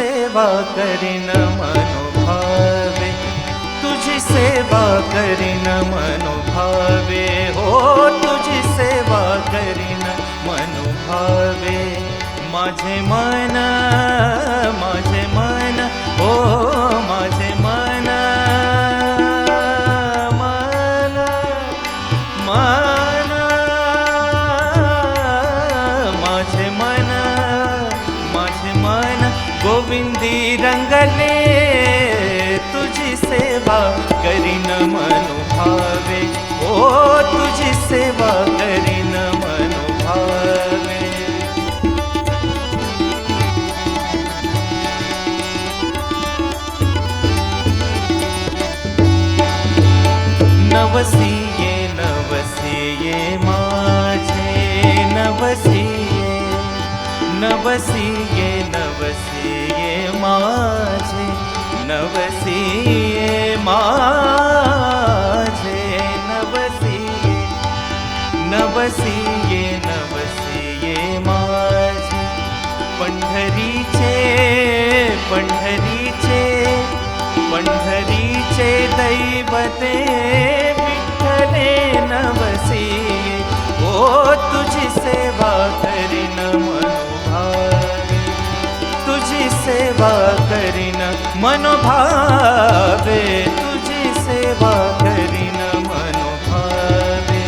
सेवा करीन मनोभावे तुझी सेवा करीन मनोभावे हो तुझी सेवा करीन मनोभावे माझे मन गोविंदी रंगले तुझी सेवा करीन मनोभावे। ओ तुझी सेवा करीन मनोभावे। नवसिये नवसिये नवसिये नवसिये माझे नवसिये माझे, नवसिये नवसिये नवसिये माझे, पंढरीचे पंढरीचे पंढरीचे दैवते, विठ्ठले नवसिये, ओ तुझी सेवा मनोभावे तुझी सेवा करी न मनोभावे।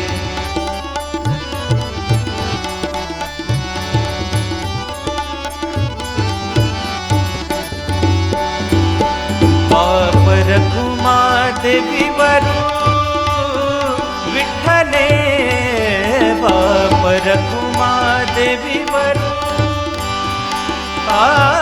बापर कुमा देवी वरू विठ्ठले बापर कुमा देवी वरू आ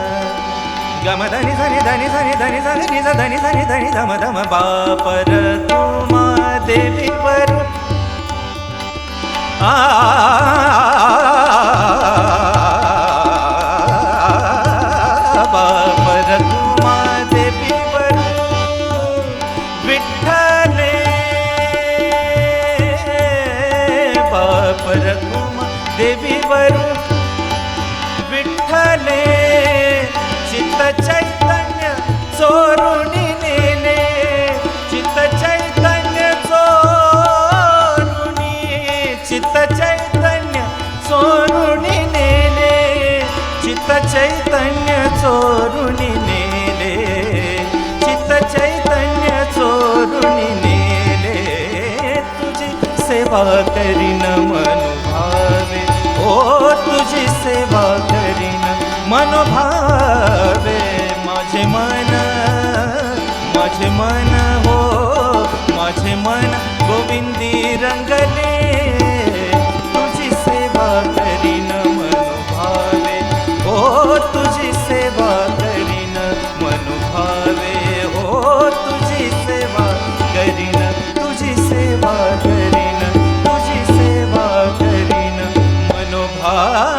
गम धनी धनी धनी धनी धनी धनी धनी धनी धनी धनी धम धम बापर तुमा देवी वरू बापर तुमा देवी वरू विठ्ठले बापर तुमा देवी वरू चैतन्य चोरुणी नेले. चित्त चैतन्य चोरुणी चित्त चैतन्य चोरुणी नेले. चित्त चैतन्य चोरुणी नेले. चित्त चैतन्य चोरुणी नेले. तुझी सेवा करीन मनोभावे. ओ तुझी सेवा करीन मनोभावे. मन माझे मन हो माझे मन गोविंदी रंगले, तुझी सेवा करीन मनुभावे हो तुझी सेवा करीन मनुभावे हो तुझी सेवा करीन तुझी सेवा करीन तुझी सेवा करीन मनोभाव